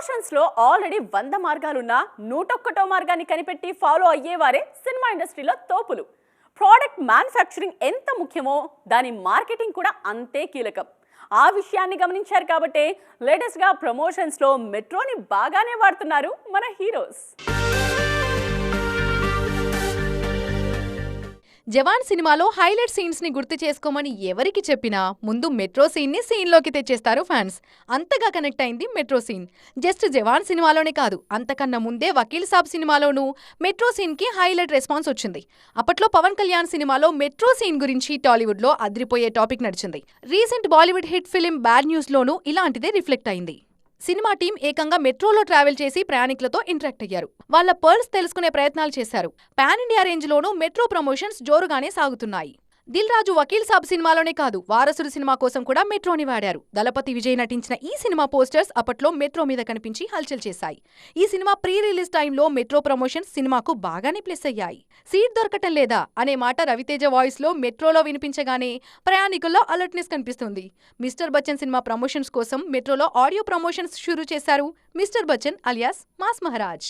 Promotions already వంద మార్గాలున్నా నూటొక్కటో మార్గాన్ని కనిపెట్టి ఫాలో అయ్యేవారే సినిమా ఇండస్ట్రీలో తోపులు. ప్రోడక్ట్ మ్యానుఫ్యాక్చరింగ్ ఎంత ముఖ్యమో దాని మార్కెటింగ్ కూడా అంతే కీలకం. ఆ విషయాన్ని గమనించారు కాబట్టే లేటెస్ట్గా ప్రమోషన్స్లో మెట్రోని బాగానే వాడుతున్నారు మన హీరోస్. జవాన్ సినిమాలో హైలైట్ సీన్స్ని గుర్తు చేసుకోమని ఎవరికి చెప్పినా ముందు మెట్రో సీన్ని సీన్లోకి తెచ్చేస్తారు ఫ్యాన్స్. అంతగా కనెక్ట్ అయింది మెట్రో సీన్. జస్ట్ జవాన్ సినిమాలోనే కాదు అంతకన్నా ముందే వకీల్ సాబ్ సినిమాలోనూ మెట్రో సీన్కి హైలైట్ రెస్పాన్స్ వచ్చింది. అప్పట్లో పవన్ కళ్యాణ్ సినిమాలో మెట్రో సీన్ గురించి టాలీవుడ్లో అదిరిపోయే టాపిక్ నడిచింది. Recent Bollywood hit film bad news లోనూ ఇలాంటిదే రిఫ్లెక్ట్ అయింది. సినిమా టీం ఏకంగా మెట్రోలో ట్రావెల్ చేసి ప్రయాణికులతో ఇంటరాక్ట్ అయ్యారు. వాళ్ళ పర్స్ తెలుసుకునే ప్రయత్నాలు చేశారు. పాన్ ఇండియా రేంజ్లోనూ మెట్రో ప్రమోషన్స్ జోరుగానే సాగుతున్నాయి. దిల్ రాజు వకీల్ సాబ్ సినిమాలోనే కాదు వారసుడు సినిమా కోసం కూడా మెట్రోని వాడారు. దళపతి విజయ్ నటించిన ఈ సినిమా పోస్టర్స్ అప్పట్లో మెట్రో మీద కనిపించి హల్చల్ చేశాయి. ఈ సినిమా ప్రీ రిలీజ్ టైంలో మెట్రో ప్రమోషన్స్ సినిమాకు బాగానే ప్లస్ అయ్యాయి. సీట్ దొరకటం లేదా అనే మాట రవితేజ వాయిస్లో మెట్రోలో వినిపించగానే ప్రయాణికుల్లో అలర్ట్నెస్ కనిపిస్తుంది. మిస్టర్ బచ్చన్ సినిమా ప్రమోషన్స్ కోసం మెట్రోలో ఆడియో ప్రమోషన్స్ షురూ చేశారు mister Bachchan alias mass Maharaj.